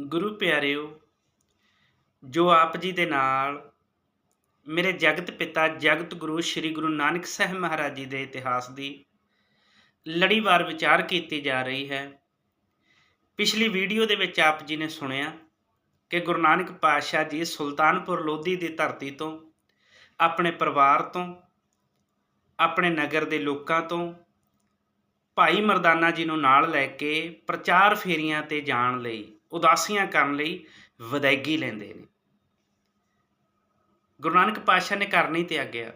ਗੁਰੂ ਪਿਆਰਿਓ, ਜੋ ਆਪ ਜੀ ਦੇ ਨਾਲ ਮੇਰੇ ਜਗਤ ਪਿਤਾ ਜਗਤ ਗੁਰੂ ਸ੍ਰੀ ਗੁਰੂ ਨਾਨਕ ਸਾਹਿਬ ਮਹਾਰਾਜ ਜੀ ਦੇ ਇਤਿਹਾਸ ਦੀ ਲੜੀਵਾਰ ਵਿਚਾਰ ਕੀਤੀ ਜਾ ਰਹੀ ਹੈ, ਪਿਛਲੀ ਵੀਡੀਓ ਦੇ ਵਿੱਚ ਆਪ ਜੀ ਨੇ ਸੁਣਿਆ ਕਿ ਗੁਰੂ ਨਾਨਕ ਪਾਤਸ਼ਾਹ ਜੀ ਸੁਲਤਾਨਪੁਰ ਲੋਧੀ ਦੀ ਧਰਤੀ ਤੋਂ, ਆਪਣੇ ਪਰਿਵਾਰ ਤੋਂ, ਆਪਣੇ ਨਗਰ ਦੇ ਲੋਕਾਂ ਤੋਂ ਭਾਈ ਮਰਦਾਨਾ ਜੀ ਨੂੰ ਨਾਲ ਲੈ ਕੇ ਪ੍ਰਚਾਰ ਫੇਰੀਆਂ ਤੇ ਜਾਣ ਲਈ ਉਦਾਸੀਆਂ ਕਰਨ ਲਈ ਵਿਦਾਇਗੀ ਲੈਂਦੇ ਨੇ। ਗੁਰੂ ਨਾਨਕ ਪਾਤਸ਼ਾਹ ਨੇ ਘਰ ਨਹੀਂ ਤਿਆਗਿਆ,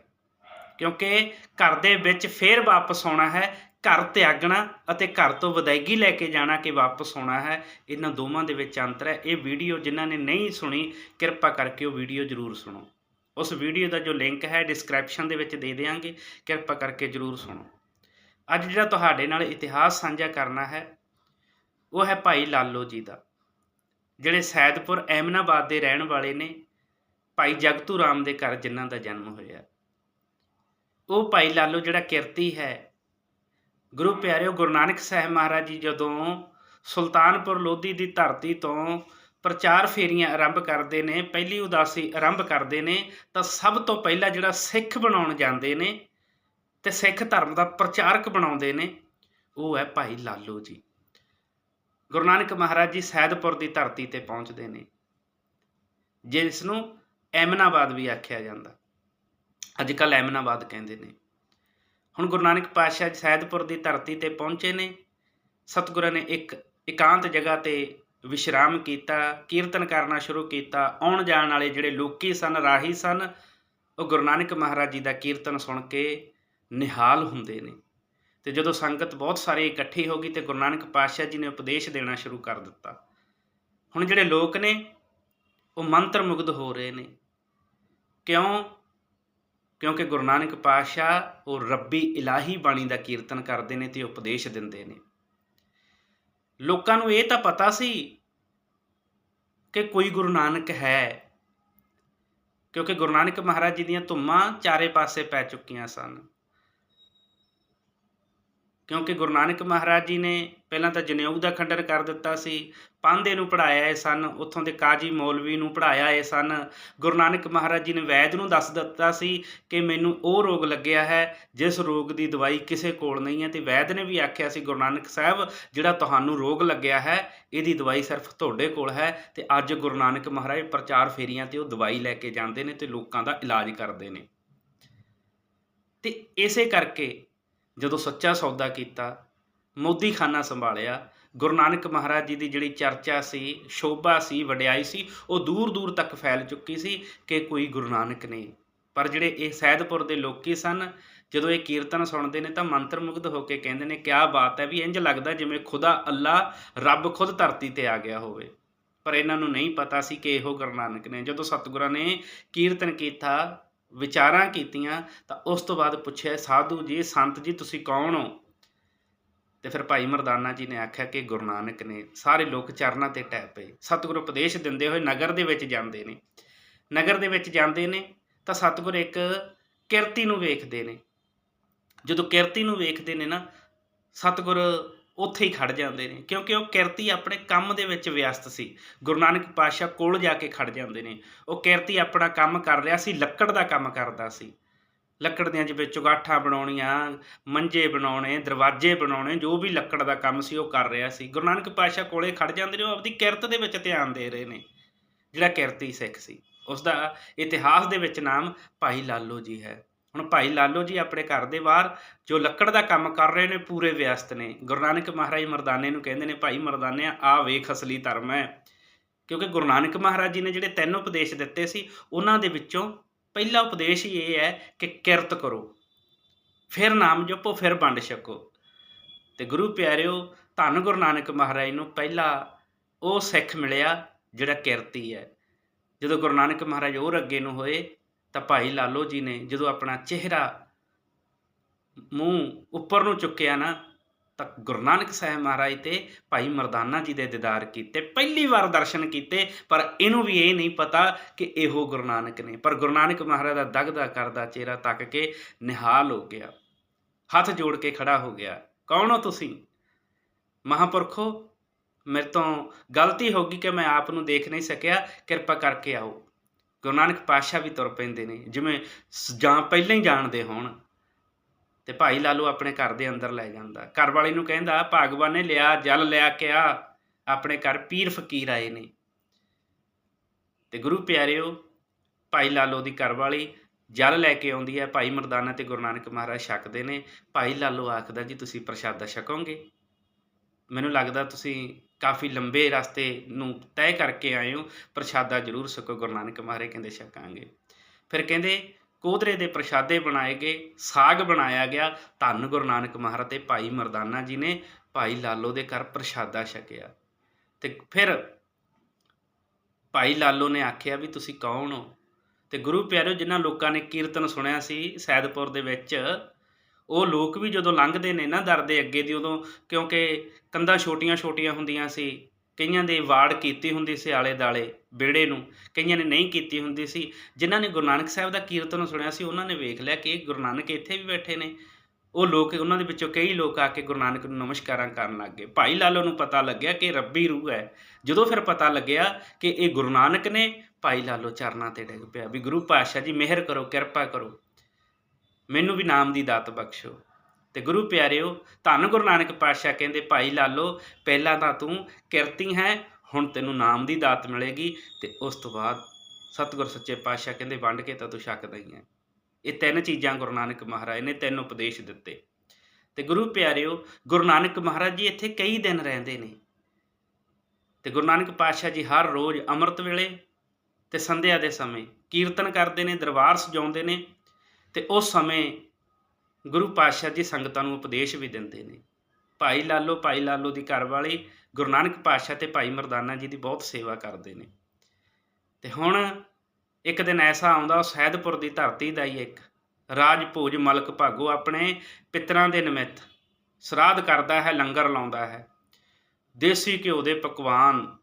ਕਿਉਂਕਿ ਘਰ ਦੇ ਵਿੱਚ ਫੇਰ ਵਾਪਸ ਆਉਣਾ ਹੈ, ਘਰ ਤਿਆਗਣਾ ਅਤੇ ਘਰ ਤੋਂ ਵਿਦਾਇਗੀ ਲੈ ਕੇ ਜਾਣਾ ਕਿ ਵਾਪਸ ਆਉਣਾ ਹੈ, ਇਹਨਾਂ ਦੋਵਾਂ ਦੇ ਵਿੱਚ ਅੰਤਰ ਹੈ। ਇਹ ਵੀਡੀਓ ਜਿਨ੍ਹਾਂ ਨੇ ਨਹੀਂ ਸੁਣੀ, ਕਿਰਪਾ ਕਰਕੇ ਉਹ ਵੀਡੀਓ ਜ਼ਰੂਰ ਸੁਣੋ। ਉਸ ਵੀਡੀਓ ਦਾ ਜੋ ਲਿੰਕ ਹੈ, ਡਿਸਕ੍ਰਿਪਸ਼ਨ ਦੇ ਵਿੱਚ ਦੇ ਦੇਵਾਂਗੇ ਕਿਰਪਾ ਕਰਕੇ ਜ਼ਰੂਰ ਸੁਣੋ। ਅੱਜ ਜਿਹੜਾ ਤੁਹਾਡੇ ਨਾਲ ਇਤਿਹਾਸ ਸਾਂਝਾ ਕਰਨਾ ਹੈ, ਉਹ ਹੈ ਭਾਈ ਲਾਲੋ ਜੀ ਦਾ। ਜਿਹੜੇ ਸੈਦਪੁਰ ਐਮਨਾਬਾਦ ਦੇ ਰਹਿਣ ਵਾਲੇ ਨੇ ਭਾਈ ਜਗਤੂ ਰਾਮ ਦੇ ਘਰ ਜਿਨ੍ਹਾਂ ਦਾ ਜਨਮ ਹੋਇਆ। ਉਹ ਭਾਈ ਲਾਲੋ ਜਿਹੜਾ ਕਿਰਤੀ ਹੈ, ਗੁਰੂ ਪਿਆਰਿਓ ਗੁਰੂ ਨਾਨਕ ਸਾਹਿਬ ਮਹਾਰਾਜ ਜੀ ਜਦੋਂ ਸੁਲਤਾਨਪੁਰ ਲੋਧੀ ਦੀ ਧਰਤੀ ਤੋਂ ਪ੍ਰਚਾਰ ਫੇਰੀਆਂ ਆਰੰਭ ਕਰਦੇ ਨੇ, ਪਹਿਲੀ ਉਦਾਸੀ ਆਰੰਭ ਕਰਦੇ ਨੇ, ਤਾਂ ਸਭ ਤੋਂ ਪਹਿਲਾਂ ਜਿਹੜਾ ਸਿੱਖ ਬਣਾਉਣ ਜਾਂਦੇ ਨੇ ਤੇ ਸਿੱਖ ਧਰਮ ਦਾ ਪ੍ਰਚਾਰਕ ਬਣਾਉਂਦੇ ਨੇ, ਉਹ ਹੈ ਭਾਈ ਲਾਲੋ ਜੀ। ਗੁਰੂ ਨਾਨਕ ਮਹਾਰਾਜ ਜੀ ਸੈਦਪੁਰ ਦੀ ਧਰਤੀ ਤੇ ਪਹੁੰਚਦੇ ਨੇ। ਜਿਸ ਨੂੰ ਐਮਨਾਬਾਦ ਵੀ ਆਖਿਆ ਜਾਂਦਾ। ਅੱਜ ਕੱਲ ਐਮਨਾਬਾਦ ਕਹਿੰਦੇ ਨੇ। ਹੁਣ ਗੁਰੂ ਨਾਨਕ ਪਾਤਸ਼ਾਹ ਜੀ ਸੈਦਪੁਰ ਦੀ ਧਰਤੀ ਤੇ ਪਹੁੰਚੇ ਨੇ। ਸਤਿਗੁਰਾਂ ਨੇ ਇੱਕ ਇਕਾਂਤ ਜਗ੍ਹਾ ਤੇ ਵਿਸ਼ਰਾਮ ਕੀਤਾ, ਕੀਰਤਨ ਕਰਨਾ ਸ਼ੁਰੂ ਕੀਤਾ। ਆਉਣ ਜਾਣ ਵਾਲੇ ਜਿਹੜੇ ਲੋਕੀ ਸਨ, ਰਾਹੀ ਸਨ, ਉਹ ਗੁਰੂ ਨਾਨਕ ਮਹਾਰਾਜ ਜੀ ਦਾ ਕੀਰਤਨ ਸੁਣ ਕੇ ਨਿਹਾਲ ਹੁੰਦੇ ਨੇ। ਤੇ ਜਦੋਂ ਸੰਗਤ ਬਹੁਤ ਸਾਰੇ ਇਕੱਠੀ ਹੋ ਗਈ ਤੇ ਗੁਰੂ ਨਾਨਕ ਪਾਤਸ਼ਾਹ ਜੀ ਨੇ ਉਪਦੇਸ਼ ਦੇਣਾ ਸ਼ੁਰੂ ਕਰ ਦਿੱਤਾ। ਹੁਣ ਜਿਹੜੇ ਲੋਕ ਨੇ, ਉਹ ਮੰਤਰ ਮੁਗਧ ਹੋ ਰਹੇ ਨੇ। ਕਿਉਂ? ਕਿਉਂਕਿ ਗੁਰੂ ਨਾਨਕ ਪਾਤਸ਼ਾਹ ਉਹ ਰੱਬੀ ਇਲਾਹੀ ਬਾਣੀ ਦਾ ਕੀਰਤਨ ਕਰਦੇ ਨੇ ਤੇ ਉਪਦੇਸ਼ ਦਿੰਦੇ ਨੇ। ਲੋਕਾਂ ਨੂੰ ਇਹ ਤਾਂ ਪਤਾ ਸੀ ਕਿ ਕੋਈ ਗੁਰੂ ਨਾਨਕ ਹੈ, ਕਿਉਂਕਿ ਗੁਰੂ ਨਾਨਕ ਮਹਾਰਾਜ ਜੀ ਦੀਆਂ ਧੁੰਮਾਂ ਚਾਰੇ ਪਾਸੇ ਪੈ ਚੁੱਕੀਆਂ ਸਨ। ਕਿਉਂਕਿ ਗੁਰੂ ਨਾਨਕ ਮਹਾਰਾਜ ਜੀ ਨੇ ਪਹਿਲਾਂ ਤਾਂ ਜਨੇਊ ਦਾ ਖੰਡਨ ਕਰ ਦਿੱਤਾ ਸੀ, ਪਾਂਧੇ ਨੂੰ ਪੜਾਇਆ ਏ ਸਨ, ਉੱਥੋਂ ਦੇ ਕਾਜੀ ਮੌਲਵੀ ਨੂੰ ਪੜਾਇਆ ਏ ਸਨ। ਗੁਰੂ ਨਾਨਕ ਮਹਾਰਾਜ ਜੀ ਨੇ ਵੈਦ ਨੂੰ ਦੱਸ ਦਿੱਤਾ ਸੀ ਕਿ ਮੈਨੂੰ ਉਹ ਰੋਗ ਲੱਗਿਆ ਹੈ, ਜਿਸ ਰੋਗ ਦੀ ਦਵਾਈ ਕਿਸੇ ਕੋਲ ਨਹੀਂ ਹੈ। ਤੇ ਵੈਦ ਨੇ ਵੀ ਆਖਿਆ ਸੀ, ਗੁਰੂ ਨਾਨਕ ਸਾਹਿਬ, ਜਿਹੜਾ ਤੁਹਾਨੂੰ ਰੋਗ ਲੱਗਿਆ ਹੈ, ਇਹਦੀ ਦਵਾਈ ਸਿਰਫ ਤੁਹਾਡੇ ਕੋਲ ਹੈ ਤੇ ਅੱਜ ਗੁਰੂ ਨਾਨਕ ਮਹਾਰਾਜ ਪ੍ਰਚਾਰ ਫੇਰੀਆਂ ਤੇ ਉਹ ਦਵਾਈ ਲੈ ਕੇ ਜਾਂਦੇ ਨੇ ਤੇ ਲੋਕਾਂ ਦਾ ਇਲਾਜ ਕਰਦੇ ਨੇ। ਤੇ ਇਸੇ ਕਰਕੇ ਜਦੋਂ ਸੱਚਾ ਸੌਦਾ ਕੀਤਾ ਮੋਦੀ ਖਾਨਾ ਸੰਭਾਲਿਆ, ਗੁਰੂ ਨਾਨਕ ਮਹਾਰਾਜ ਜੀ ਦੀ ਜਿਹੜੀ ਚਰਚਾ ਸੀ, ਸ਼ੋਭਾ ਸੀ, ਵਡਿਆਈ ਸੀ, ਉਹ ਦੂਰ ਦੂਰ ਤੱਕ ਫੈਲ ਚੁੱਕੀ ਸੀ ਕਿ ਕੋਈ ਗੁਰੂ ਨਾਨਕ ਨਹੀਂ। ਪਰ ਜਿਹੜੇ ਇਹ ਸੈਦਪੁਰ ਦੇ ਲੋਕੀ ਸਨ, ਜਦੋਂ ਇਹ ਕੀਰਤਨ ਸੁਣਦੇ ਨੇ ਤਾਂ ਮੰਤਰ ਮੁਗਧ ਹੋ ਕੇ ਕਹਿੰਦੇ ਨੇ, ਕਿਆ ਬਾਤ ਹੈ ਵੀ ਇੰਜ ਲੱਗਦਾ ਜਿਵੇਂ ਖੁਦਾ ਅੱਲਾ ਰੱਬ ਖੁਦ ਧਰਤੀ ਤੇ ਆ ਗਿਆ ਹੋਵੇ। ਪਰ ਇਹਨਾਂ ਨੂੰ ਨਹੀਂ ਪਤਾ ਸੀ ਕਿ ਇਹੋ ਗੁਰੂ ਨਾਨਕ ਨੇ। ਜਦੋਂ ਸਤਿਗੁਰਾਂ ਨੇ ਕੀਰਤਨ ਕੀਤਾ ਵਿਚਾਰਾਂ ਕੀਤੀਆਂ, ਤਾਂ ਉਸ ਤੋਂ ਬਾਅਦ ਪੁੱਛਿਆ, ਸਾਧੂ ਜੀ, ਸੰਤ ਜੀ, ਤੁਸੀਂ ਕੌਣ ਹੋ? ਤੇ ਫਿਰ ਭਾਈ ਮਰਦਾਨਾ ਜੀ ਨੇ ਆਖਿਆ ਕਿ ਗੁਰੂ ਨਾਨਕ ਨੇ। ਸਾਰੇ ਲੋਕ ਚਰਨਾਂ ਤੇ ਟਹਿ ਪਏ। ਸਤਿਗੁਰ ਉਪਦੇਸ਼ ਦਿੰਦੇ ਹੋਏ ਨਗਰ ਦੇ ਵਿੱਚ ਜਾਂਦੇ ਨੇ। ਨਗਰ ਦੇ ਵਿੱਚ ਜਾਂਦੇ ਨੇ, ਤਾਂ ਸਤਿਗੁਰ ਇੱਕ ਕਿਰਤੀ ਨੂੰ ਵੇਖਦੇ ਨੇ। ਜਦੋਂ ਕਿਰਤੀ ਨੂੰ ਵੇਖਦੇ ਨੇ ਨਾ, ਸਤਿਗੁਰ ਉੱਥੇ ਹੀ ਖੜ ਜਾਂਦੇ ਨੇ, ਕਿਉਂਕਿ ਉਹ ਕਿਰਤੀ ਆਪਣੇ ਕੰਮ ਦੇ ਵਿੱਚ ਵਿਅਸਤ ਸੀ। ਗੁਰੂ ਨਾਨਕ ਪਾਤਸ਼ਾਹ ਕੋਲ ਜਾ ਕੇ ਖੜ ਜਾਂਦੇ ਨੇ। ਉਹ ਕਿਰਤੀ ਆਪਣਾ ਕੰਮ ਕਰ ਰਿਹਾ ਸੀ, ਲੱਕੜ ਦਾ ਕੰਮ ਕਰਦਾ ਸੀ। ਲੱਕੜ ਦੀਆਂ ਜਿਵੇਂ ਚੁਗਾਠਾਂ ਬਣਾਉਣੀਆਂ, ਮੰਜੇ ਬਣਾਉਣੇ, ਦਰਵਾਜ਼ੇ ਬਣਾਉਣੇ, ਜੋ ਵੀ ਲੱਕੜ ਦਾ ਕੰਮ ਸੀ ਉਹ ਕਰ ਰਿਹਾ ਸੀ। ਗੁਰੂ ਨਾਨਕ ਪਾਤਸ਼ਾਹ ਕੋਲੇ ਖੜ ਜਾਂਦੇ ਨੇ, ਉਹ ਆਪਦੀ ਕਿਰਤ ਦੇ ਵਿੱਚ ਧਿਆਨ ਦੇ ਰਹੇ ਨੇ, ਜਿਹੜਾ ਕਿਰਤੀ ਸਿੱਖ ਸੀ। ਉਸ ਦਾ ਇਤਿਹਾਸ ਦੇ ਵਿੱਚ ਨਾਮ ਭਾਈ ਲਾਲੋ ਜੀ ਹੈ। ਹੁਣ ਭਾਈ ਲਾਲੋ ਜੀ ਆਪਣੇ ਘਰ ਦੇ ਬਾਹਰ, ਜੋ ਲੱਕੜ ਦਾ ਕੰਮ ਕਰ ਰਹੇ ਨੇ, ਪੂਰੇ ਵਿਅਸਤ ਨੇ। ਗੁਰੂ ਨਾਨਕ ਮਹਾਰਾਜ ਮਰਦਾਨੇ ਨੂੰ ਕਹਿੰਦੇ ਨੇ, ਭਾਈ ਮਰਦਾਨਿਆ, ਆ ਵੇਖ ਅਸਲੀ ਧਰਮ ਹੈ। ਕਿਉਂਕਿ ਗੁਰੂ ਨਾਨਕ ਮਹਾਰਾਜ ਜੀ ਨੇ ਜਿਹੜੇ ਤਿੰਨ ਉਪਦੇਸ਼ ਦਿੱਤੇ ਸੀ, ਉਹਨਾਂ ਦੇ ਵਿੱਚੋਂ ਪਹਿਲਾ ਉਪਦੇਸ਼ ਹੀ ਇਹ ਹੈ ਕਿ ਕਿਰਤ ਕਰੋ। ਫਿਰ ਨਾਮ ਜਪੋ, ਫਿਰ ਵੰਡ ਛਕੋ। ਤੇ ਗੁਰੂ ਪਿਆਰਿਓ, ਧੰਨ ਗੁਰੂ ਨਾਨਕ ਮਹਾਰਾਜ ਨੂੰ ਪਹਿਲਾ ਉਹ ਸਿੱਖ ਮਿਲਿਆ ਜਿਹੜਾ ਕਿਰਤੀ ਹੈ। ਜਦੋਂ ਗੁਰੂ ਨਾਨਕ ਮਹਾਰਾਜ ਹੋਰ ਅੱਗੇ ਨੂੰ ਹੋਏ ਤਾਂ ਭਾਈ ਲਾਲੋ ਜੀ ਨੇ ਜਦੋਂ ਆਪਣਾ ਚਿਹਰਾ ਮੂੰਹ ਉੱਪਰ ਨੂੰ ਚੁੱਕਿਆ ਨਾ, ਤਾਂ ਗੁਰੂ ਨਾਨਕ ਸਾਹਿਬ ਮਹਾਰਾਜ ਤੇ ਭਾਈ ਮਰਦਾਨਾ ਜੀ ਦੇ ਦੀਦਾਰ ਕੀਤੇ, ਪਹਿਲੀ ਵਾਰ ਦਰਸ਼ਨ ਕੀਤੇ, ਪਰ ਇਹਨੂੰ ਵੀ ਇਹ ਨਹੀਂ ਪਤਾ ਕਿ ਇਹੋ ਗੁਰੂ ਨਾਨਕ ਨੇ। ਪਰ ਗੁਰੂ ਨਾਨਕ ਮਹਾਰਾਜ ਦਾ ਦਗਦਾ ਕਰਦਾ ਚਿਹਰਾ ਤੱਕ ਕੇ ਨਿਹਾਲ ਹੋ ਗਿਆ। ਹੱਥ ਜੋੜ ਕੇ ਖੜਾ ਹੋ ਗਿਆ। ਕੌਣ ਹੋ ਤੁਸੀਂ? ਮਹਾਪੁਰਖੋ, ਮੇਰੇ ਤੋਂ ਗਲਤੀ ਹੋ ਗਈ ਕਿ ਮੈਂ ਆਪ ਨੂੰ ਦੇਖ ਨਹੀਂ ਸਕਿਆ, ਕਿਰਪਾ ਕਰਕੇ ਆਓ। ਗੁਰੂ ਨਾਨਕ ਪਾਤਸ਼ਾਹ ਵੀ ਤੁਰ ਪੈਂਦੇ ਨੇ, ਜਿਵੇਂ ਜਾਂ ਪਹਿਲਾਂ ਹੀ ਜਾਣਦੇ ਹੋਣ ਤੇ ਭਾਈ ਲਾਲੂ ਆਪਣੇ ਘਰ ਦੇ ਅੰਦਰ ਲੈ ਜਾਂਦਾ। ਘਰ ਵਾਲੀ ਨੂੰ ਕਹਿੰਦਾ, ਭਗਵਾਨ ਨੇ ਲਿਆ, ਜਲ ਲਿਆ ਕੇ ਆ, ਆਪਣੇ ਘਰ ਪੀਰ ਫਕੀਰ ਆਏ ਨੇ। ਤੇ ਗੁਰੂ ਪਿਆਰਿਓ, ਭਾਈ ਲਾਲੋ ਦੀ ਘਰ ਵਾਲੀ ਜਲ ਲੈ ਕੇ ਆਉਂਦੀ ਹੈ। ਭਾਈ ਮਰਦਾਨਾ ਤੇ ਗੁਰੂ ਨਾਨਕ ਮਹਾਰਾਜ ਛਕਦੇ ਨੇ। ਭਾਈ ਲਾਲੋ ਆਖਦਾ, ਜੀ, ਤੁਸੀਂ ਪ੍ਰਸ਼ਾਦਾ ਛਕੋਗੇ? ਮੈਨੂੰ ਲੱਗਦਾ ਤੁਸੀਂ ਕਾਫੀ ਲੰਬੇ ਰਸਤੇ ਨੂੰ ਤੈਅ ਕਰਕੇ ਆਏ ਹੋ, ਪ੍ਰਸ਼ਾਦਾ ਜ਼ਰੂਰ ਛਕੋ ਗੁਰੂ ਨਾਨਕ ਮਹਾਰਾਜ ਕਹਿੰਦੇ ਛਕਾਂਗੇ। ਫਿਰ ਕਹਿੰਦੇ ਕੋਦਰੇ ਦੇ ਪ੍ਰਸ਼ਾਦੇ ਬਣਾਏ ਗਏ, ਸਾਗ ਬਣਾਇਆ ਗਿਆ। ਧੰਨ ਗੁਰੂ ਨਾਨਕ ਮਹਾਰਾਜ ਤੇ ਭਾਈ ਮਰਦਾਨਾ ਜੀ ਨੇ ਭਾਈ ਲਾਲੋ ਦੇ ਘਰ ਪ੍ਰਸ਼ਾਦਾ ਛਕਿਆ। ਤੇ ਫਿਰ ਭਾਈ ਲਾਲੋ ਨੇ ਆਖਿਆ ਵੀ ਤੁਸੀਂ ਕੌਣ ਹੋ? ਤੇ ਗੁਰੂ ਪਿਆਰਿਓ, ਜਿਨ੍ਹਾਂ ਲੋਕਾਂ ਨੇ ਕੀਰਤਨ ਸੁਣਿਆ ਸੀ, ਸੈਦਪੁਰ ਦੇ ਵਿੱਚ ਉਹ ਲੋਕ ਵੀ ਜਦੋਂ ਲੰਘਦੇ ਨੇ ਨਾ ਦਰ ਦੇ ਅੱਗੇ ਦੀ ਉਦੋਂ, ਕਿਉਂਕਿ ਕੰਧਾਂ ਛੋਟੀਆਂ-ਛੋਟੀਆਂ ਹੁੰਦੀਆਂ ਸੀ, ਕਈਆਂ ਦੇ ਵਾੜ ਕੀਤੀ ਹੁੰਦੀ ਸੀ ਆਲੇ ਦਾਲੇ ਵਿਹੜੇ ਨੂੰ, ਕਈਆਂ ਨੇ ਨਹੀਂ ਕੀਤੀ ਹੁੰਦੀ ਸੀ। ਜਿਨ੍ਹਾਂ ਨੇ ਗੁਰੂ ਨਾਨਕ ਸਾਹਿਬ ਦਾ ਕੀਰਤਨ ਸੁਣਿਆ ਸੀ, ਉਹਨਾਂ ਨੇ ਵੇਖ ਲਿਆ ਕਿ ਗੁਰੂ ਨਾਨਕ ਇੱਥੇ ਵੀ ਬੈਠੇ ਨੇ। ਉਹ ਲੋਕ, ਉਹਨਾਂ ਦੇ ਵਿੱਚੋਂ ਕਈ ਲੋਕ ਆ ਕੇ ਗੁਰੂ ਨਾਨਕ ਨੂੰ ਨਮਸਕਾਰਾਂ ਕਰਨ ਲੱਗ ਗਏ। ਭਾਈ ਲਾਲੋ ਨੂੰ ਪਤਾ ਲੱਗਿਆ ਕਿ ਰੱਬੀ ਰੂਹ ਹੈ। ਜਦੋਂ ਫਿਰ ਪਤਾ ਲੱਗਿਆ ਕਿ ਇਹ ਗੁਰੂ ਨਾਨਕ ਨੇ, ਭਾਈ ਲਾਲੋ ਚਰਨਾਂ ਤੇ ਡਿੱਗ ਪਿਆ। ਵੀ ਗੁਰੂ ਪਾਤਸ਼ਾਹ ਜੀ, ਮਿਹਰ ਕਰੋ, ਕਿਰਪਾ ਕਰੋ। ਮੈਨੂੰ ਵੀ ਨਾਮ ਦੀ ਦਾਤ ਬਖਸ਼ੋ। ਤੇ ਗੁਰੂ ਪਿਆਰਿਓ, ਧੰਨ ਗੁਰੂ ਨਾਨਕ ਪਾਤਸ਼ਾਹ ਕਹਿੰਦੇ, ਭਾਈ ਲਾਲੋ, ਪਹਿਲਾਂ ਤਾਂ ਤੂੰ ਕਿਰਤੀ ਹੈ, ਹੁਣ ਤੈਨੂੰ ਨਾਮ ਦੀ ਦਾਤ ਮਿਲੇਗੀ। ਤੇ ਉਸ ਤੋਂ ਬਾਅਦ ਸਤਿਗੁਰ ਸੱਚੇ ਪਾਤਸ਼ਾਹ ਕਹਿੰਦੇ, ਵੰਡ ਕੇ ਤਾਂ ਤੂੰ ਛਕਦਾ ਹੀ ਹੈ ਇਹ ਤਿੰਨ ਚੀਜ਼ਾਂ ਗੁਰੂ ਨਾਨਕ ਮਹਾਰਾਜ ਨੇ ਤਿੰਨ ਉਪਦੇਸ਼ ਦਿੱਤੇ। ਤੇ ਗੁਰੂ ਪਿਆਰਿਓ, ਗੁਰੂ ਨਾਨਕ ਮਹਾਰਾਜ ਜੀ ਇੱਥੇ ਕਈ ਦਿਨ ਰਹਿੰਦੇ ਨੇ। ਤੇ ਗੁਰੂ ਨਾਨਕ ਪਾਤਸ਼ਾਹ ਜੀ ਹਰ ਰੋਜ਼ ਅੰਮ੍ਰਿਤ ਵੇਲੇ ਤੇ ਸੰਧਿਆ ਦੇ ਸਮੇਂ ਕੀਰਤਨ ਕਰਦੇ ਨੇ, ਦਰਬਾਰ ਸਜਾਉਂਦੇ ਨੇ। ਤੇ ਉਸ ਸਮੇਂ ਗੁਰੂ ਪਾਤਸ਼ਾਹ ਜੀ ਸੰਗਤਾਂ ਨੂੰ ਉਪਦੇਸ਼ ਵੀ ਦਿੰਦੇ ਨੇ। ਭਾਈ ਲਾਲੋ ਭਾਈ ਲਾਲੋ ਦੀ ਘਰਵਾਲੀ ਗੁਰੂ ਨਾਨਕ ਪਾਤਸ਼ਾਹ ਤੇ ਭਾਈ ਮਰਦਾਨਾ ਜੀ ਦੀ ਬਹੁਤ ਸੇਵਾ ਕਰਦੇ ਨੇ। ਤੇ ਹੁਣ ਇੱਕ ਦਿਨ ਐਸਾ ਆਉਂਦਾ, ਉਹ ਸੈਦਪੁਰ ਦੀ ਧਰਤੀ ਦਾ ਹੀ ਇੱਕ ਰਾਜ ਭੋਜ ਮਲਕ ਭਾਗੋ ਆਪਣੇ ਪਿਤਰਾਂ ਦੇ ਨਿਮਿਤ ਸਰਾਧ ਕਰਦਾ ਹੈ, ਲੰਗਰ ਲਾਉਂਦਾ ਹੈ। ਦੇਸੀ ਘਿਓ ਦੇ ਪਕਵਾਨ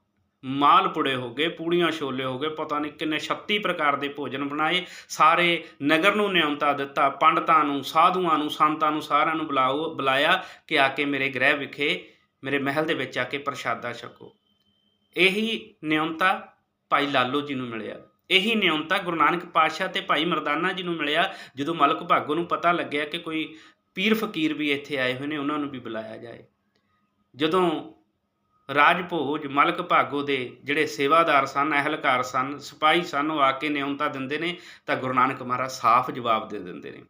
ਮਾਲ ਪੁੜੇ ਹੋ ਗਏ, ਪੂੜੀਆਂ ਛੋਲੇ ਹੋ ਗਏ, ਪਤਾ ਨਹੀਂ ਕਿੰਨੇ 36 ਪ੍ਰਕਾਰ ਦੇ ਭੋਜਨ ਬਣਾਏ, ਸਾਰੇ ਨਗਰ ਨੂੰ ਨਿਯਮਤਾ ਦਿੱਤਾ, ਪੰਡਤਾਂ ਨੂੰ, ਸਾਧੂਆਂ ਨੂੰ, ਸੰਤਾਂ ਨੂੰ, ਸਾਰਿਆਂ ਨੂੰ ਬੁਲਾਓ, ਬੁਲਾਇਆ ਕਿ ਆ ਕੇ ਮੇਰੇ ਗ੍ਰਹਿ ਵਿਖੇ, ਮੇਰੇ ਮਹਿਲ ਦੇ ਵਿੱਚ ਆ ਕੇ ਪ੍ਰਸ਼ਾਦਾ ਛਕੋ। ਇਹੀ ਨਿਯਮਤਾ ਭਾਈ ਲਾਲੋ ਜੀ ਨੂੰ ਮਿਲਿਆ। ਇਹੀ ਨਿਯਮਤਾ ਗੁਰੂ ਨਾਨਕ ਪਾਤਸ਼ਾਹ ਤੇ ਭਾਈ ਮਰਦਾਨਾ ਜੀ ਨੂੰ ਮਿਲਿਆ, ਜਦੋਂ ਮਲਕ ਭਾਗੋ ਨੂੰ ਪਤਾ ਲੱਗਿਆ ਕਿ ਕੋਈ ਪੀਰ ਫਕੀਰ ਵੀ ਇੱਥੇ ਆਏ ਹੋਏ ਨੇ, ਉਹਨਾਂ ਨੂੰ ਵੀ ਬੁਲਾਇਆ ਜਾਏ। ਜਦੋਂ ਰਾਜ ਭੋਜ ਮਲਕ ਭਾਗੋ ਦੇ ਜਿਹੜੇ ਸੇਵਾਦਾਰ ਸਨ, ਅਹਿਲਕਾਰ ਸਨ, ਸਿਪਾਹੀ ਸਨ, ਉਹ ਆ ਕੇ ਨਿਯਮਤਾ ਦਿੰਦੇ ਨੇ ਤਾਂ ਗੁਰੂ ਨਾਨਕ ਮਹਾਰਾਜ ਸਾਫ਼ ਜਵਾਬ ਦੇ ਦਿੰਦੇ ਨੇ।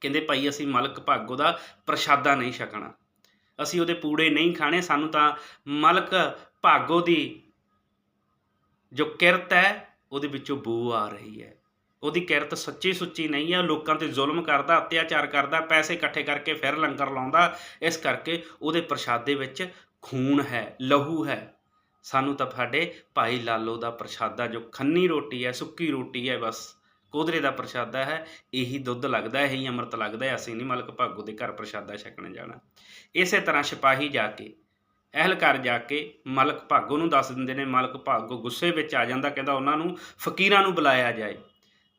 ਕਹਿੰਦੇ ਭਾਈ, ਅਸੀਂ ਮਲਕ ਭਾਗੋ ਦਾ ਪ੍ਰਸ਼ਾਦਾ ਨਹੀਂ ਛਕਣਾ। ਅਸੀਂ ਉਹਦੇ ਪੂੜੇ ਨਹੀਂ ਖਾਣੇ, ਸਾਨੂੰ ਤਾਂ ਮਲਕ ਭਾਗੋ ਦੀ ਜੋ ਕਿਰਤ ਹੈ, ਉਹਦੇ ਵਿੱਚੋਂ ਬੂ ਆ ਰਹੀ ਹੈ। ਉਹਦੀ ਕਿਰਤ ਸੱਚੀ ਸੁੱਚੀ ਨਹੀਂ ਹੈ ਲੋਕਾਂ ਤੇ ਜ਼ੁਲਮ ਕਰਦਾ, ਅਤਿਆਚਾਰ ਕਰਦਾ, ਪੈਸੇ ਇਕੱਠੇ ਕਰਕੇ ਫਿਰ ਲੰਗਰ ਲਾਉਂਦਾ, ਇਸ ਕਰਕੇ ਉਹਦੇ ਪ੍ਰਸ਼ਾਦੇ ਵਿੱਚ ਖੂਨ ਹੈ, ਲਹੂ ਹੈ। ਸਾਨੂੰ ਤਾਂ ਸਾਡੇ ਭਾਈ ਲਾਲੋ ਦਾ ਪ੍ਰਸ਼ਾਦਾ, ਜੋ ਖੰਨੀ ਰੋਟੀ ਹੈ, ਸੁੱਕੀ ਰੋਟੀ ਹੈ, ਬਸ ਕੋਦਰੇ ਦਾ ਪ੍ਰਸ਼ਾਦਾ ਹੈ, ਇਹੀ ਦੁੱਧ ਲੱਗਦਾ, ਇਹੀ ਅੰਮ੍ਰਿਤ ਲੱਗਦਾ ਅਸੀਂ ਨਹੀਂ ਮਲਕ ਭਾਗੋ ਦੇ ਘਰ ਪ੍ਰਸ਼ਾਦਾ ਛਕਣ ਜਾਣਾ। ਇਸੇ ਤਰ੍ਹਾਂ ਸਿਪਾਹੀ ਜਾ ਕੇ, ਅਹਿਲਕਾਰ ਜਾ ਕੇ ਮਲਕ ਭਾਗੋ ਨੂੰ ਦੱਸ ਦਿੰਦੇ ਨੇ, ਮਲਕ ਭਾਗੋ ਗੁੱਸੇ ਵਿੱਚ ਆ ਜਾਂਦਾ, ਕਹਿੰਦਾ ਉਹਨਾਂ ਨੂੰ, ਫਕੀਰਾਂ ਨੂੰ ਬੁਲਾਇਆ ਜਾਏ।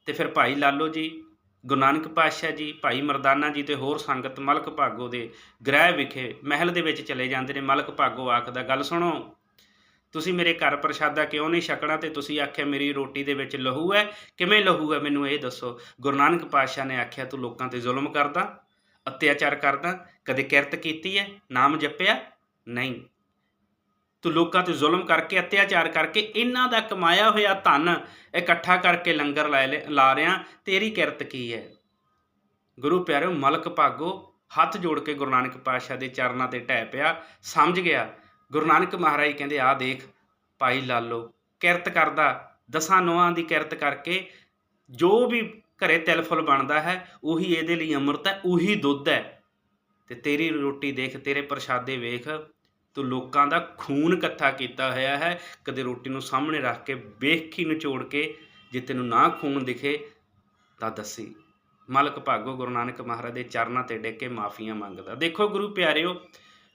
ਤੇ ਫਿਰ ਭਾਈ ਲਾਲੋ ਜੀ ਗੁਰੂ ਨਾਨਕ ਪਾਤਸ਼ਾਹ ਜੀ, ਭਾਈ ਮਰਦਾਨਾ ਜੀ ਤੇ ਹੋਰ ਸੰਗਤ ਮਲਕ ਭਾਗੋ ਦੇ ਗ੍ਰਹਿ ਵਿਖੇ ਮਹਿਲ ਦੇ ਵਿੱਚ ਚਲੇ ਜਾਂਦੇ ਨੇ। ਮਲਕ ਭਾਗੋ ਆਖਦਾ, ਗੱਲ ਸੁਣੋ, ਤੁਸੀਂ ਮੇਰੇ ਘਰ ਪ੍ਰਸ਼ਾਦਾ ਕਿਉਂ ਨਹੀਂ ਛਕਣਾ ਤੇ ਤੁਸੀਂ ਆਖਿਆ, ਮੇਰੀ ਰੋਟੀ ਦੇ ਵਿੱਚ ਲਹੂ ਹੈ। ਕਿਵੇਂ ਲਹੂ ਹੈ? ਮੈਨੂੰ ਇਹ ਦੱਸੋ। ਗੁਰੂ ਨਾਨਕ ਪਾਤਸ਼ਾਹ ਨੇ ਆਖਿਆ, ਤੂੰ ਲੋਕਾਂ ਤੇ ਜ਼ੁਲਮ ਕਰਦਾ, ਅਤਿਆਚਾਰ ਕਰਦਾ, ਕਦੇ ਕਿਰਤ ਕੀਤੀ ਹੈ? ਨਾਮ ਜਪਿਆ? ਨਹੀਂ। ਤੂੰ ਲੋਕਾਂ ਤੇ ਜ਼ੁਲਮ ਕਰਕੇ, ਅਤਿਆਚਾਰ ਕਰਕੇ ਇਹਨਾਂ ਦਾ ਕਮਾਇਆ ਹੋਇਆ ਧਨ ਇਕੱਠਾ ਕਰਕੇ ਲੰਗਰ ਲੈ ਲਾ ਰਿਆਂ ਤੇਰੀ ਕਿਰਤ ਕੀ ਹੈ? ਗੁਰੂ ਪਿਆਰਿਓ, ਮਲਕ ਭਾਗੋ, ਹੱਥ ਜੋੜ ਕੇ ਗੁਰੂ ਨਾਨਕ ਪਾਤਸ਼ਾਹ ਦੇ ਚਰਨਾਂ ਤੇ ਟਹਿ ਪਿਆ। ਸਮਝ ਗਿਆ? ਗੁਰੂ ਨਾਨਕ ਮਹਾਰਾਜ ਕਹਿੰਦੇ ਆ ਦੇਖ ਭਾਈ ਲਾਲੋ, ਕਿਰਤ ਕਰਦਾ। ਦਸਾਂ ਨੋਆਂ ਦੀ ਕਿਰਤ ਕਰਕੇ ਜੋ ਵੀ ਘਰੇ ਤਿਲ ਫੁੱਲ ਬਣਦਾ ਹੈ, ਉਹੀ ਇਹਦੇ ਲਈ ਅੰਮ੍ਰਿਤ ਹੈ, ਉਹੀ ਦੁੱਧ ਹੈ। ਤੇ ਤੇਰੀ ਰੋਟੀ ਦੇਖ, ਤੇਰੇ ਪ੍ਰਸ਼ਾਦੇ ਵੇਖ ਤੂੰ ਲੋਕਾਂ ਦਾ ਖੂਨ ਇਕੱਠਾ ਕੀਤਾ ਹੋਇਆ ਹੈ। ਕਦੇ ਰੋਟੀ ਨੂੰ ਸਾਹਮਣੇ ਰੱਖ ਕੇ ਬੇਖੀ ਨਿਚੋੜ ਕੇ ਜੇ ਤੈਨੂੰ ਨਾ ਖੂਨ ਦਿਖੇ ਤਾਂ ਦੱਸੀ। ਮਾਲਕ ਭਾਗੋ ਗੁਰੂ ਨਾਨਕ ਮਹਾਰਾਜ ਦੇ ਚਰਨਾਂ ਤੇ ਡਿੱਗ ਕੇ ਮਾਫੀਆਂ ਮੰਗਦਾ। ਦੇਖੋ ਗੁਰੂ ਪਿਆਰਿਓ,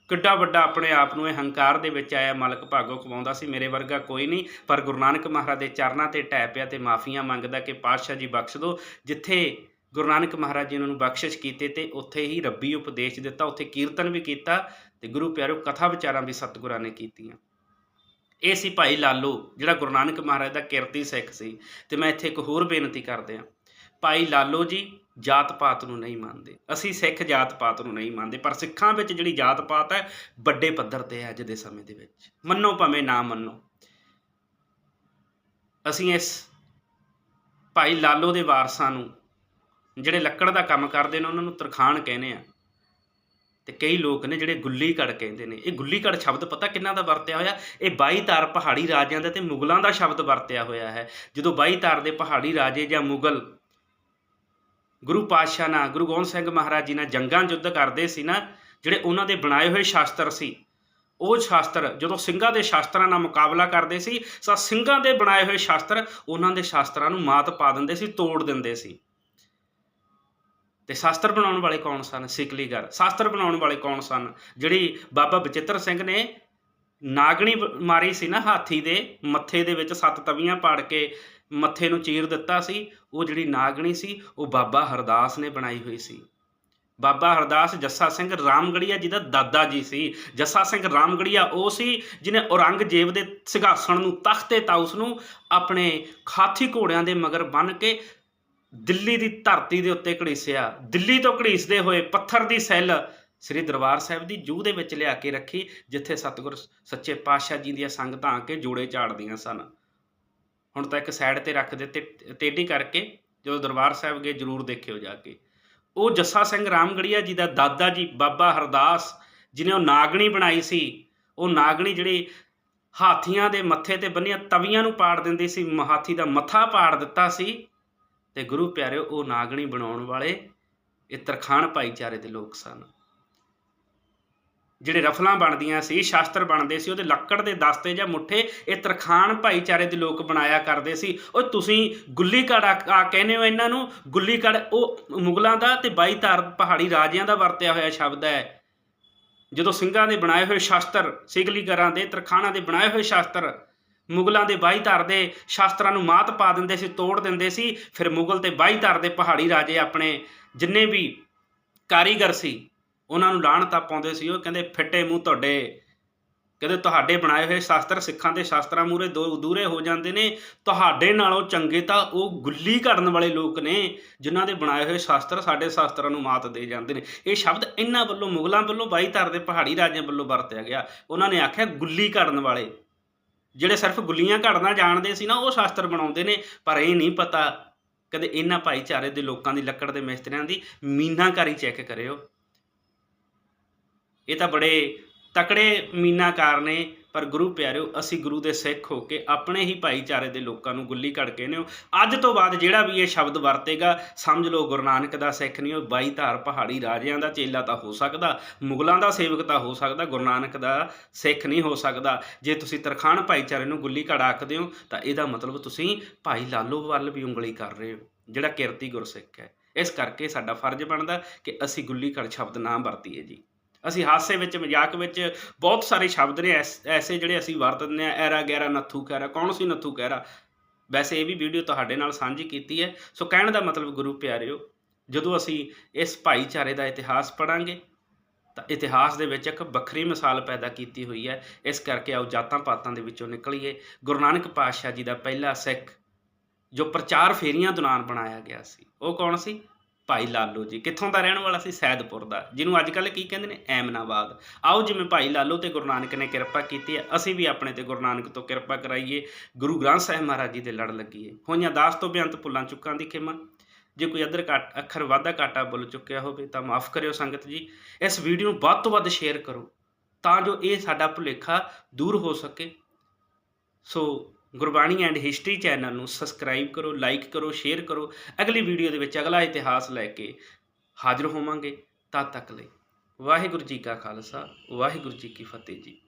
ਕਿੱਡਾ ਵੱਡਾ ਆਪਣੇ ਆਪ ਨੂੰ ਇਹ ਹੰਕਾਰ ਦੇ ਵਿੱਚ ਆਇਆ ਮਾਲਕ ਭਾਗੋ ਕਮਾਉਂਦਾ ਸੀ। ਮੇਰੇ ਵਰਗਾ ਕੋਈ ਨਹੀਂ, ਪਰ ਗੁਰੂ ਨਾਨਕ ਮਹਾਰਾਜ ਦੇ ਚਰਨਾਂ ਤੇ ਟਹਿ ਪਿਆ ਤੇ ਮਾਫੀਆਂ ਮੰਗਦਾ ਕਿ ਪਾਤਸ਼ਾਹ ਜੀ ਬਖਸ਼ ਦਿਓ ਜਿੱਥੇ ਗੁਰੂ ਨਾਨਕ ਮਹਾਰਾਜ ਜੀ ਉਹਨਾਂ ਨੂੰ ਬਖਸ਼ਿਸ਼ ਕੀਤੇ ਤੇ ਉੱਥੇ ਹੀ ਰੱਬੀ ਉਪਦੇਸ਼ ਦਿੱਤਾ, ਉੱਥੇ ਕੀਰਤਨ ਵੀ ਕੀਤਾ। ਤੇ ਗੁਰੂ ਪਿਆਰਿਓ ਕਥਾ ਵਿਚਾਰਾਂ ਵੀ ਸਤਿਗੁਰਾਂ ਨੇ ਕੀਤੀਆਂ। ਇਹ ਸੀ ਭਾਈ ਲਾਲੋ, ਜਿਹੜਾ ਗੁਰੂ ਨਾਨਕ ਮਹਾਰਾਜ ਦਾ ਕਿਰਤੀ ਸਿੱਖ ਸੀ ਤੇ ਮੈਂ ਇੱਥੇ ਇੱਕ ਹੋਰ ਬੇਨਤੀ ਕਰਦੇ ਹਾਂ। ਭਾਈ ਲਾਲੋ ਜੀ ਜਾਤ ਪਾਤ ਨੂੰ ਨਹੀਂ ਮੰਨਦੇ। ਅਸੀਂ ਸਿੱਖ ਜਾਤ ਪਾਤ ਨੂੰ ਨਹੀਂ ਮੰਨਦੇ, ਪਰ ਸਿੱਖਾਂ ਵਿੱਚ ਜਿਹੜੀ ਜਾਤ ਪਾਤ ਹੈ, ਵੱਡੇ ਪੱਧਰ ਤੇ ਹੈ ਅੱਜ ਦੇ ਸਮੇਂ ਦੇ ਵਿੱਚ। ਮੰਨੋ ਭਾਵੇਂ ਨਾ ਮੰਨੋ। ਅਸੀਂ ਇਸ ਭਾਈ ਲਾਲੋ ਦੇ ਵਾਰਸਾਂ ਨੂੰ, ਜਿਹੜੇ ਲੱਕੜ ਦਾ ਕੰਮ ਕਰਦੇ ਨੇ, ਉਹਨਾਂ ਨੂੰ ਤਰਖਾਣ ਕਹਿੰਦੇ ਆ ਤੇ ਕਈ ਲੋਕ ਨੇ ਜਿਹੜੇ ਗੁੱਲੀ ਕੜ ਕਹਿੰਦੇ ਨੇ। ਇਹ ਗੁੱਲੀ ਕੜ ਸ਼ਬਦ ਪਤਾ ਕਿੰਨਾ ਦਾ ਵਰਤਿਆ ਹੋਇਆ? ਇਹ 22 ਤਾਰ ਪਹਾੜੀ ਰਾਜਿਆਂ ਦਾ ਤੇ ਮੁਗਲਾਂ ਦਾ ਸ਼ਬਦ ਵਰਤਿਆ ਹੋਇਆ ਹੈ। ਜਦੋਂ 22 ਤਾਰ ਦੇ ਪਹਾੜੀ ਰਾਜੇ ਜਾਂ ਮੁਗਲ ਗੁਰੂ ਪਾਤਸ਼ਾਹ ਨਾਲ, ਗੁਰੂ ਗੋਬਿੰਦ ਸਿੰਘ ਮਹਾਰਾਜ ਜੀ ਨਾਲ ਜੰਗਾਂ ਯੁੱਧ ਕਰਦੇ ਸੀ ਨਾ, ਜਿਹੜੇ ਉਹਨਾਂ ਦੇ ਬਣਾਏ ਹੋਏ ਸ਼ਾਸਤਰ ਸੀ, ਉਹ ਸ਼ਾਸਤਰ ਜਦੋਂ ਸਿੰਘਾਂ ਦੇ ਸ਼ਾਸਤਰਾਂ ਨਾਲ ਮੁਕਾਬਲਾ ਕਰਦੇ ਸੀ, ਤਾਂ ਸਿੰਘਾਂ ਦੇ ਬਣਾਏ ਹੋਏ ਸ਼ਾਸਤਰ ਉਹਨਾਂ ਦੇ ਸ਼ਾਸਤਰਾਂ ਨੂੰ ਮਾਤ ਪਾ ਦਿੰਦੇ ਸੀ, ਤੋੜ ਦਿੰਦੇ ਸੀ। ਤੇ ਸ਼ਾਸਤਰ ਬਣਾਉਣ ਵਾਲੇ ਕੌਣ ਸਨ? ਸਿਕਲੀਗਰ। ਸ਼ਾਸਤਰ ਬਣਾਉਣ ਵਾਲੇ ਕੌਣ ਸਨ? ਜਿਹੜੀ ਬਾਬਾ ਬਚਿੱਤਰ ਸਿੰਘ ਨੇ ਨਾਗਣੀ ਮਾਰੀ ਸੀ ਨਾ ਹਾਥੀ ਦੇ ਮੱਥੇ ਦੇ ਵਿੱਚ, ਸੱਤ ਤਵੀਆਂ ਪਾੜ ਕੇ ਮੱਥੇ ਨੂੰ ਚੀਰ ਦਿੱਤਾ ਸੀ। ਉਹ ਜਿਹੜੀ ਨਾਗਣੀ ਸੀ, ਉਹ ਬਾਬਾ ਹਰਦਾਸ ਨੇ ਬਣਾਈ ਹੋਈ ਸੀ। ਬਾਬਾ ਹਰਦਾਸ ਜੱਸਾ ਸਿੰਘ ਰਾਮਗੜੀਆ ਜਿਹਦਾ ਦਾਦਾ ਜੀ ਸੀ। ਜੱਸਾ ਸਿੰਘ ਰਾਮਗੜੀਆ ਉਹ ਸੀ ਜਿਨੇ ਔਰੰਗਜ਼ੇਬ ਦੇ ਸਿੰਘਾਸਣ ਨੂੰ, ਤਖਤੇ ਤਾਉਸ ਨੂੰ ਆਪਣੇ ਖਾਥੀ ਘੋੜਿਆਂ ਦੇ ਮਗਰ ਬੰਨ ਕੇ ਦਿੱਲੀ ਦੀ ਧਰਤੀ ਦੇ ਉੱਤੇ ਘੜੀਸਿਆ। ਦਿੱਲੀ ਤੋਂ ਘੜੀਸਦੇ ਹੋਏ ਪੱਥਰ ਦੀ ਸੈੱਲ ਸ੍ਰੀ ਦਰਬਾਰ ਸਾਹਿਬ ਦੀ ਜੂਹ ਦੇ ਵਿੱਚ ਲਿਆ ਕੇ ਰੱਖੀ, ਜਿੱਥੇ ਸਤਿਗੁਰ ਸੱਚੇ ਪਾਤਸ਼ਾਹ ਜੀ ਦੀਆਂ ਸੰਗਤਾਂ ਆ ਕੇ ਜੋੜੇ ਝਾੜਦੀਆਂ ਸਨ। ਹੁਣ ਤਾਂ ਇੱਕ ਸਾਈਡ ਤੇ ਰੱਖ ਦਿੱਤੇ ਟੇਢੀ ਕਰਕੇ ਜਦੋਂ ਦਰਬਾਰ ਸਾਹਿਬ ਗਏ, ਜਰੂਰ ਦੇਖਿਓ ਜਾ ਕੇ। ਉਹ ਜੱਸਾ ਸਿੰਘ ਰਾਮਗੜੀਆ ਜੀ ਦਾ ਦਾਦਾ ਜੀ, ਬਾਬਾ ਹਰਦਾਸ, ਜਿਨੇ ਉਹ ਨਾਗਣੀ ਬਣਾਈ ਸੀ, ਉਹ ਨਾਗਣੀ ਜਿਹੜੀ ਹਾਥੀਆਂ ਦੇ ਮੱਥੇ ਤੇ ਬੰਨੀਆਂ ਤਵੀਆਂ ਨੂੰ ਪਾੜ ਦਿੰਦੀ ਸੀ ਮ- ਹਾਥੀ ਦਾ ਮੱਥਾ ਪਾੜ ਦਿੱਤਾ ਸੀ ਤੇ ਗੁਰੂ ਪਿਆਰਿਓ, ਉਹ ਨਾਗਣੀ ਬਣਾਉਣ ਵਾਲੇ ਇਹ ਤਰਖਾਣ ਭਾਈਚਾਰੇ ਦੇ ਲੋਕ ਸਨ। ਜਿਹੜੇ ਰਫਲਾਂ ਬਣਦੀਆਂ ਸੀ, ਸ਼ਾਸਤਰ ਬਣਦੇ ਸੀ, ਉਹਦੇ ਲੱਕੜ ਦੇ ਦਸਤੇ ਜਾਂ ਮੁੱਠੇ ਇਹ ਤਰਖਾਣ ਭਾਈਚਾਰੇ ਦੇ ਲੋਕ ਬਣਾਇਆ ਕਰਦੇ ਸੀ। ਉਹ ਤੁਸੀਂ ਗੁੱਲੀ ਕੜ ਆ ਕਹਿੰਦੇ ਹੋ ਇਹਨਾਂ ਨੂੰ ਗੁੱਲੀ ਕੜ ਉਹ ਮੁਗਲਾਂ ਦਾ ਤੇ ਬਾਈ ਧਾਰ ਪਹਾੜੀ ਰਾਜਿਆਂ ਦਾ ਵਰਤਿਆ ਹੋਇਆ ਸ਼ਬਦ ਹੈ। ਜਦੋਂ ਸਿੰਘਾਂ ਦੇ ਬਣਾਏ ਹੋਏ ਸ਼ਾਸਤਰ ਸਿਗਲੀਗਰਾਂ ਦੇ ਤਰਖਾਣਾਂ ਦੇ ਬਣਾਏ ਹੋਏ ਸ਼ਾਸਤਰ ਮੁਗਲਾਂ ਦੇ ਬਾਈ ਧਾਰ ਦੇ ਸ਼ਾਸਤਰਾਂ ਨੂੰ ਮਾਤ ਪਾ ਦਿੰਦੇ ਸੀ, ਤੋੜ ਦਿੰਦੇ ਸੀ, ਫਿਰ ਮੁਗਲ ਤੇ ਬਾਈ ਧਾਰ ਦੇ ਪਹਾੜੀ ਰਾਜੇ ਆਪਣੇ ਜਿੰਨੇ ਵੀ ਕਾਰੀਗਰ ਸੀ, ਉਹਨਾਂ ਨੂੰ ਲਾਹਣਤਾਂ ਪਾਉਂਦੇ ਸੀ। ਉਹ ਕਹਿੰਦੇ, ਫਿੱਟੇ ਮੂੰਹ ਤੁਹਾਡੇ। ਕਹਿੰਦੇ, ਤੁਹਾਡੇ ਬਣਾਏ ਹੋਏ ਸ਼ਾਸਤਰ ਸਿੱਖਾਂ ਦੇ ਸ਼ਾਸਤਰਾਂ ਮੂਰੇ ਦੋ ਦੂਰੇ ਹੋ ਜਾਂਦੇ ਨੇ। ਤੁਹਾਡੇ ਨਾਲੋਂ ਚੰਗੇ ਤਾਂ ਉਹ ਗੁੱਲੀ ਕਰਨ ਵਾਲੇ ਲੋਕ ਨੇ, ਜਿਨ੍ਹਾਂ ਦੇ ਬਣਾਏ ਹੋਏ ਸ਼ਾਸਤਰ ਸਾਡੇ ਸ਼ਾਸਤਰਾਂ ਨੂੰ ਮਾਤ ਦੇ ਜਾਂਦੇ ਨੇ। ਇਹ ਸ਼ਬਦ ਇਹਨਾਂ ਵੱਲੋਂ ਮੁਗਲਾਂ ਵੱਲੋਂ ਬਾਈ ਧਰ ਦੇ ਪਹਾੜੀ ਰਾਜਿਆਂ ਵੱਲੋਂ ਵਰਤਿਆ ਗਿਆ। ਉਹਨਾਂ ਨੇ ਆਖਿਆ, ਗੁੱਲੀ ਕਰਨ ਵਾਲੇ। ਜਿਹੜੇ ਸਿਰਫ ਗੁੱਲੀਆਂ ਘੜਨਾ ਜਾਣਦੇ ਸੀ ਨਾ, ਉਹ ਸ਼ਾਸਤਰ ਬਣਾਉਂਦੇ ਨੇ, ਪਰ ਇਹ ਨਹੀਂ ਪਤਾ ਕਦੇ ਇਹਨਾਂ ਭਾਈਚਾਰੇ ਦੇ ਲੋਕਾਂ ਦੀ ਲੱਕੜ ਦੇ ਮਿਸਤਰੀਆਂ ਦੀ ਮੀਨਾਕਾਰੀ ਚੈੱਕ ਕਰਿਓ। ਇਹ ਤਾਂ ਬੜੇ ਤਕੜੇ ਮੀਨਾਕਾਰ ਨੇ ਪਰ ਗੁਰੂ ਪਿਆਰਿਓ, ਅਸੀਂ ਗੁਰੂ ਦੇ ਸਿੱਖ ਹੋ ਕੇ ਆਪਣੇ ਹੀ ਭਾਈਚਾਰੇ ਦੇ ਲੋਕਾਂ ਨੂੰ ਗੁੱਲੀ ਘੜ ਕੇ ਨੇ। ਅੱਜ ਤੋਂ ਬਾਅਦ ਜਿਹੜਾ ਵੀ ਇਹ ਸ਼ਬਦ ਵਰਤੇਗਾ, ਸਮਝ ਲਓ ਗੁਰੂ ਨਾਨਕ ਦਾ ਸਿੱਖ ਨਹੀਂ, ਉਹ ਬਾਈ ਧਾਰ ਪਹਾੜੀ ਰਾਜਿਆਂ ਦਾ ਚੇਲਾ ਤਾਂ ਹੋ ਸਕਦਾ, ਮੁਗਲਾਂ ਦਾ ਸੇਵਕ ਤਾਂ ਹੋ ਸਕਦਾ, ਗੁਰੂ ਨਾਨਕ ਦਾ ਸਿੱਖ ਨਹੀਂ ਹੋ ਸਕਦਾ। ਜੇ ਤੁਸੀਂ ਤਰਖਾਣ ਭਾਈਚਾਰੇ ਨੂੰ ਗੁੱਲੀ ਘੜ ਆਖਦੇ ਹੋ, ਤਾਂ ਇਹਦਾ ਮਤਲਬ ਤੁਸੀਂ ਭਾਈ ਲਾਲੋ ਵੱਲ ਵੀ ਉਂਗਲੀ ਕਰ ਰਹੇ ਹੋ, ਜਿਹੜਾ ਕਿਰਤੀ ਗੁਰਸਿੱਖ ਹੈ। ਇਸ ਕਰਕੇ ਸਾਡਾ ਫਰਜ਼ ਬਣਦਾ ਕਿ ਅਸੀਂ ਗੁੱਲੀ ਘੜ ਸ਼ਬਦ ਨਾ ਵਰਤੀਏ ਜੀ। ਅਸੀਂ ਹਾਸੇ ਵਿੱਚ, ਮਜ਼ਾਕ ਵਿੱਚ ਬਹੁਤ ਸਾਰੇ ਸ਼ਬਦ ਨੇ ਐਸ- ਐਸੇ ਜਿਹੜੇ ਅਸੀਂ ਵਰਤ ਦਿੰਦੇ ਆ ਐਰਾ, ਗੈਰਾ, ਨੱਥੂ, ਖੈਰਾ, ਕੌਣ ਸੀ ਨੱਥੂ, ਖੈਰਾ? ਵੈਸੇ ਇਹ ਵੀ ਵੀਡੀਓ ਤੁਹਾਡੇ ਨਾਲ ਸਾਂਝੀ ਕੀਤੀ ਹੈ। ਸੋ ਕਹਿਣ ਦਾ ਮਤਲਬ ਗੁਰੂ ਪਿਆਰਿਓ, ਜਦੋਂ ਅਸੀਂ ਇਸ ਭਾਈਚਾਰੇ ਦਾ ਇਤਿਹਾਸ ਪੜਾਂਗੇ ਤਾਂ ਇਤਿਹਾਸ ਦੇ ਵਿੱਚ ਇੱਕ ਵੱਖਰੀ ਮਿਸਾਲ ਪੈਦਾ ਕੀਤੀ ਹੋਈ ਹੈ। ਇਸ ਕਰਕੇ ਆਓ ਜਾਤਾਂ ਪਾਤਾਂ ਦੇ ਵਿੱਚੋਂ ਨਿਕਲੀਏ। ਗੁਰੂ ਨਾਨਕ ਪਾਤਸ਼ਾਹ ਜੀ ਦਾ ਪਹਿਲਾ ਸਿੱਖ, ਜੋ ਪ੍ਰਚਾਰ ਫੇਰੀਆਂ ਦੌਰਾਨ ਬਣਾਇਆ ਗਿਆ ਸੀ, ਉਹ ਕੌਣ ਸੀ? ਭਾਈ ਲਾਲੋ ਜੀ, ਕਿੱਥੋਂ ਦਾ ਰਹਿਣ ਵਾਲਾ ਸੀ? ਸੈਦਪੁਰ ਦਾ। ਜਿਹਨੂੰ ਅੱਜ ਕੱਲ੍ਹ ਕੀ ਕਹਿੰਦੇ ਨੇ? ਐਮਨਾਬਾਦ। ਆਓ ਜਿਵੇਂ ਭਾਈ ਲਾਲੋ ਤੇ ਗੁਰੂ ਨਾਨਕ ਨੇ ਕਿਰਪਾ ਕੀਤੀ ਹੈ। ਅਸੀਂ ਵੀ ਆਪਣੇ ਤੇ ਗੁਰੂ ਨਾਨਕ ਤੋਂ ਕਿਰਪਾ ਕਰਾਈਏ। ਗੁਰੂ ਗ੍ਰੰਥ ਸਾਹਿਬ ਮਹਾਰਾਜ ਜੀ ਦੇ ਲੜ ਲੱਗੀਏ। ਹੋਈਆਂ ਦਾਸ ਤੋਂ ਬੇਅੰਤ ਭੁੱਲਾਂ ਚੁੱਕਾਂ ਦੀ ਖਿਮਾ। ਜੇ ਕੋਈ ਅਦਰ ਘੱਟ, ਅੱਖਰ ਵਾਧਾ ਘਾਟਾ ਬੋਲ ਚੁੱਕਿਆ ਹੋਵੇ, ਤਾਂ ਮਾਫ ਕਰਿਓ ਸੰਗਤ ਜੀ। ਇਸ ਵੀਡੀਓ ਨੂੰ ਵੱਧ ਤੋਂ ਵੱਧ ਸ਼ੇਅਰ ਕਰੋ। ਤਾਂ ਜੋ ਇਹ ਸਾਡਾ ਭੁਲੇਖਾ ਦੂਰ ਹੋ ਸਕੇ। So Gurbani and history channel ਨੂੰ ਸਬਸਕ੍ਰਾਈਬ ਕਰੋ, ਲਾਈਕ ਕਰੋ, ਸ਼ੇਅਰ ਕਰੋ। ਅਗਲੀ ਵੀਡੀਓ ਦੇ ਵਿੱਚ ਅਗਲਾ ਇਤਿਹਾਸ ਲੈ ਕੇ ਹਾਜ਼ਰ ਹੋਵਾਂਗੇ। ਤਦ ਤੱਕ ਲਈ ਵਾਹਿਗੁਰੂ ਜੀ ਕਾ ਖਾਲਸਾ, ਵਾਹਿਗੁਰੂ ਜੀ ਕੀ ਫਤਿਹ ਜੀ।